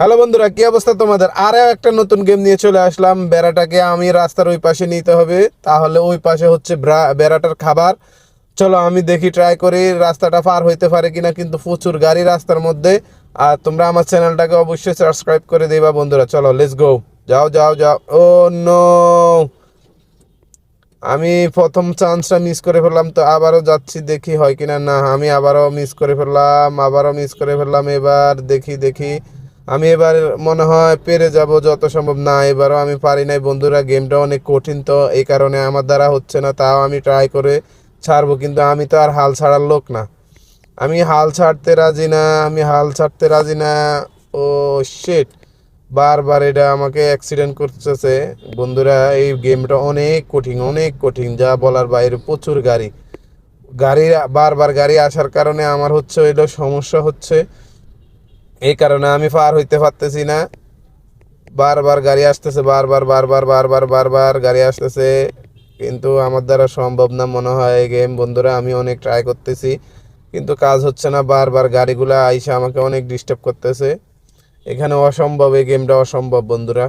Hello বন্ধুরা, কি অবস্থা তোমাদের? আরও একটা নতুন গেম নিয়ে চলে আসলাম। বেড়াটাকে আমি রাস্তার ওই পাশে নিতে হবে। তাহলে ওই পাশে হচ্ছে বেড়াটার খাবার। চলো আমি দেখি ট্রাই করি, রাস্তাটা পার হইতে পারে কিনা, কিন্তু প্রচুর গাড়ি রাস্তার মধ্যে। আর তোমরা আমার চ্যানেলটাকে অবশ্যই সাবস্ক্রাইব করে দেবা বন্ধুরা। চলো লেটস গো যাও যাও যাও। ও নো আমি প্রথম চান্সটা মিস করে ফেললাম, তো আবারও যাচ্ছি, দেখি হয় কিনা না। আমি আবারও মিস করে ফেললাম, আবারও মিস করে ফেললাম, এবার দেখি দেখি। আমি এবার মনে হয় পেরে যাব যত সম্ভব। না, এবারও আমি পারি নাই। বন্ধুরা, গেমটা অনেক কঠিন তো, এই কারণে আমার দ্বারা হচ্ছে না, তাও আমি ট্রাই করে ছাড়বো। কিন্তু আমি তো আর হাল ছাড়ার লোক না। আমি হাল ছাড়তে রাজি না, আমি হাল ছাড়তে রাজি না। ও শিট বারবার এটা আমাকে অ্যাক্সিডেন্ট করতেছে। বন্ধুরা, এই গেমটা অনেক কঠিন অনেক কঠিন, যা বলার বাইরে প্রচুর গাড়ি। গাড়ি বারবার গাড়ি আসার কারণে আমার হচ্ছে, এটা সমস্যা হচ্ছে। এই কারণে আমি পার হইতে পারতেছি না। বারবার গাড়ি আসতেছে, বারবার বারবার বারবার বারবার গাড়ি আসতেছে। কিন্তু আমার দ্বারা সম্ভব না মনে হয় এই গেম বন্ধুরা, আমি অনেক ট্রাই করতেছি, কিন্তু কাজ হচ্ছে না। বারবার গাড়িগুলো আইসা আমাকে অনেক ডিস্টার্ব করতেছে। এখানে অসম্ভব, এই গেমটা অসম্ভব, বন্ধুরা।